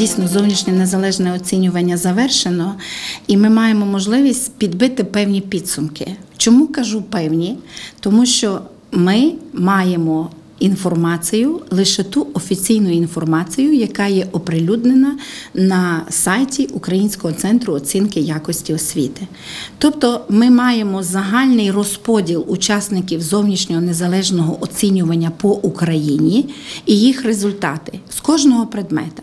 Дійсно, зовнішнє незалежне оцінювання завершено, і ми маємо можливість підбити певні підсумки. Чому кажу певні? Тому що ми маємо інформацію, лише ту офіційну інформацію, яка є оприлюднена на сайті Українського центру оцінки якості освіти. Тобто ми маємо загальний розподіл учасників зовнішнього незалежного оцінювання по Україні і їх результати з кожного предмета.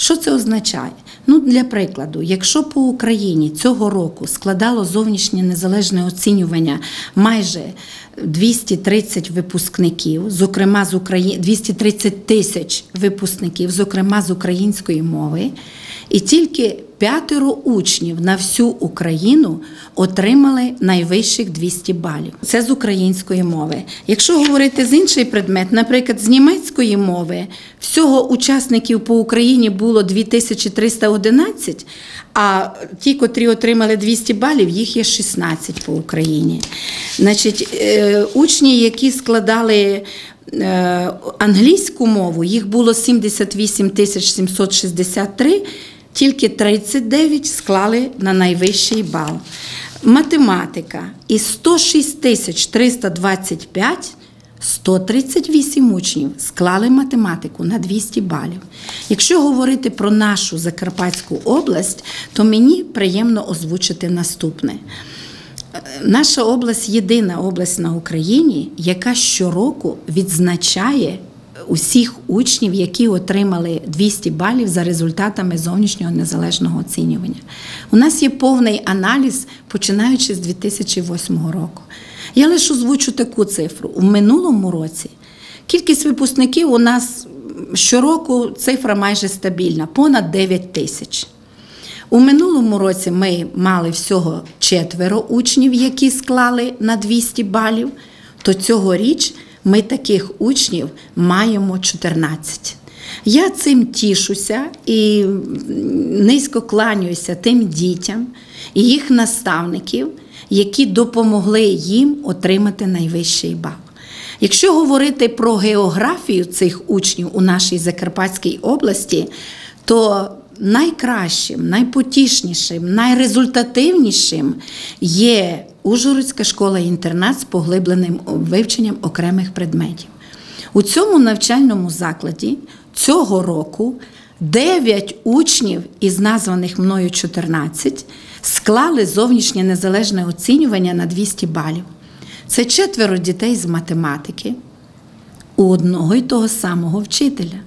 Що це означає? Ну, для прикладу, якщо по Україні цього року складало зовнішнє незалежне оцінювання майже 230 випускників, зокрема з України 230 тисяч випускників, зокрема з української мови, і тільки п'ятеро учнів на всю Україну отримали найвищих 200 балів. Це з української мови. Якщо говорити з інший предмет, наприклад, з німецької мови, всього учасників по Україні було 2311, а ті, котрі отримали 200 балів, їх є 16 по Україні. Значить, е, учні, які складали е, англійську мову, їх було 78 тисяч 763, тільки 39 склали на найвищий бал. Математика із 106 тисяч 325 138 учнів склали математику на 200 балів. Якщо говорити про нашу Закарпатську область, то мені приємно озвучити наступне. Наша область єдина область на Україні, яка щороку відзначає усіх учнів, які отримали 200 балів за результатами зовнішнього незалежного оцінювання. У нас є повний аналіз, починаючи з 2008 року. Я лише озвучу таку цифру. У минулому році кількість випускників у нас щороку цифра майже стабільна понад 9 тисяч. У минулому році ми мали всього четверо учнів, які склали на 200 балів, то цьогоріч ми таких учнів маємо 14. Я цим тішуся і низько кланяюся тим дітям і їх наставників, які допомогли їм отримати найвищий бал. Якщо говорити про географію цих учнів у нашій Закарпатській області, то найкращим, найпотішнішим, найрезультативнішим є Ужгородська школа-інтернат з поглибленим вивченням окремих предметів. У цьому навчальному закладі цього року 9 учнів із названих мною 14 склали зовнішнє незалежне оцінювання на 200 балів. Це четверо дітей з математики у одного й того самого вчителя.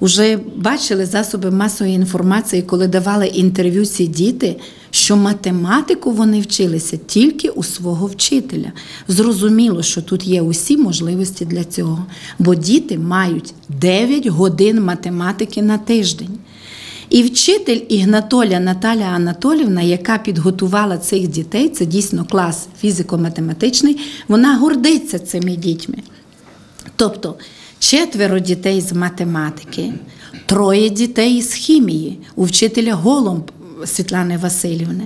Уже бачили засоби масової інформації, коли давали інтерв'ю ці діти, що математику вони вчилися тільки у свого вчителя. Зрозуміло, що тут є усі можливості для цього, бо діти мають 9 годин математики на тиждень. І вчитель Ігнатоля Наталя Анатолівна, яка підготувала цих дітей, це дійсно клас фізико-математичний, вона гордиться цими дітьми. Тобто четверо дітей з математики, троє дітей з хімії у вчителя Голомб Світлани Васильівни.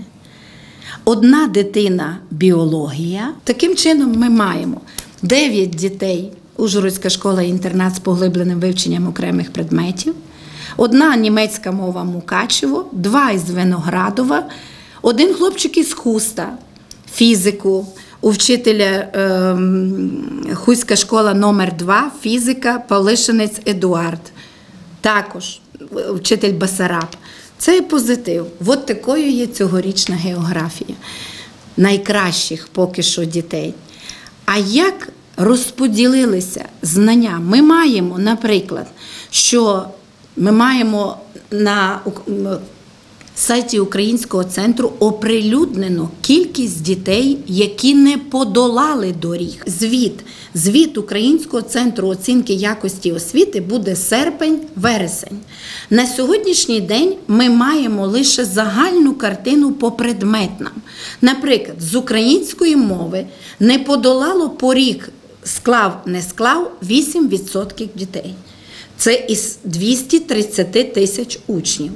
Одна дитина біологія. Таким чином, ми маємо 9 дітей Ужгородська школа-інтернат з поглибленим вивченням окремих предметів, одна німецька мова Мукачево, два із Виноградова, один хлопчик із Хуста, фізику у вчителя е, Хуська школа номер 2 фізика Павлишинець Едуард. Також вчитель Басараб. Це позитив. От такою є цьогорічна географія найкращих поки що дітей. А як розподілилися знання? Ми маємо, наприклад, що ми маємо на сайті Українського центру оприлюднено кількість дітей, які не подолали доріг. Звіт, звіт Українського центру оцінки якості освіти буде серпень-вересень. На сьогоднішній день ми маємо лише загальну картину по предметнам. Наприклад, з української мови не подолало поріг склав, не склав 8% дітей. Це із 230 тисяч учнів.